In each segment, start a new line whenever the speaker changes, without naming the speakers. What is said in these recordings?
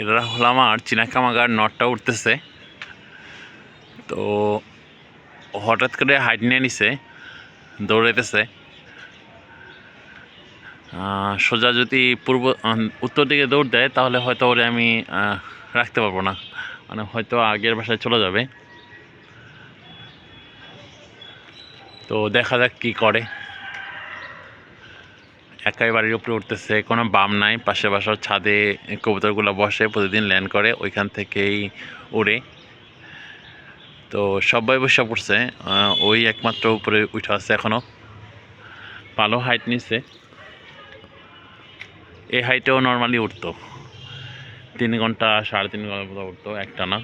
এটা হলো আমার চিনাকামাগার নটটা উঠতেছে। তো হঠাৎ করে হাইট নিয়ে নিছে, দৌড়াইতেছে। সোজা যদি পূর্ব উত্তর দিকে দৌড় দেয়, তাহলে হয়তো ওরে আমি রাখতে পারব না। মানে হয়তো আগের বাসায় চলে যাবে। তো দেখা যাক কী করে। একাই বাড়ির উপরে উঠতেছে, কোনো বাম নাই, পাশে বাসার ছাদে কবুতরগুলো বসে প্রতিদিন ল্যান্ড করে, ওইখান থেকেই উড়ে। তো সবাই বসে পড়ছে ওই একমাত্র উপরে উঠে আছে এখনও ভালো হাইট নিছে। এই হাইটেও নর্মালি উঠতো। তিন ঘণ্টা, সাড়ে তিন ঘণ্টা মতো উঠতো, একটা না।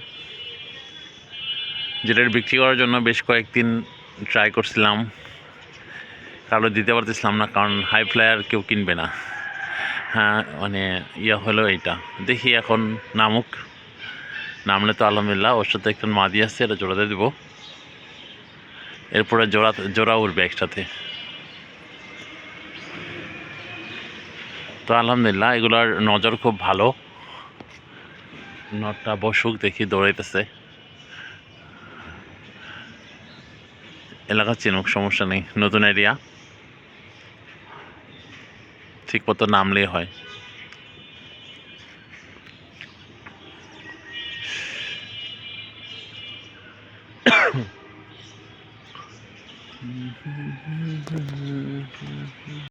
যেটা বিক্রি করার জন্য বেশ কয়েকদিন ট্রাই করছিলাম। কারও দিতে পারতেছিলাম না, কারণ হাই ফ্লায়ার কেউ কিনবে না। হ্যাঁ মানে ইয়া হলো এইটা। দেখি এখন নামুক। নামলে তো আলহামদুলিল্লাহ, ওর সাথে একটা মাদি আছে, এটা জোড়াতে দেবো। এরপরে জোড়া জোড়া উঠবে একসাথে। তো আলহামদুলিল্লাহ, এগুলার নজর খুব ভালো। নটটা বসুক, দেখি দৌড়াইতেছে। এলাকা চিনুক, সমস্যা নেই। নতুন এরিয়া ঠিক মতো নামলেই হয়।